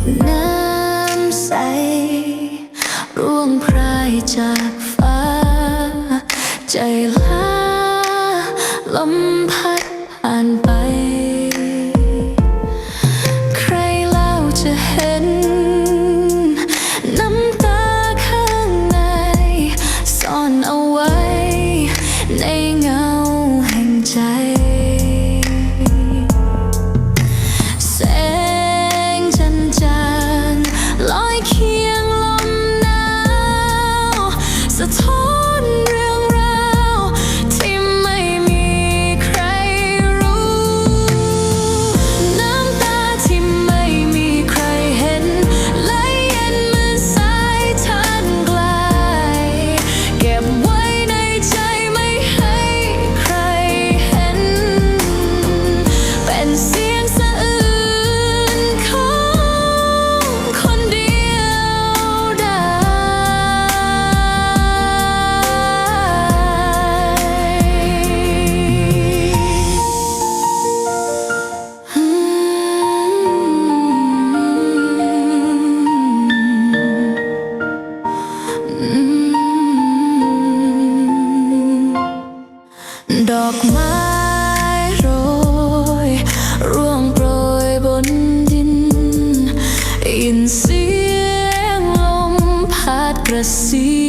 ดน้ำใส ร่วงพรายจากฟ้า ใจลา ลมพัดผ่านไป อกไม้โรยร่วงโปรยบนดินอินเสียงลมพัดกระซิบ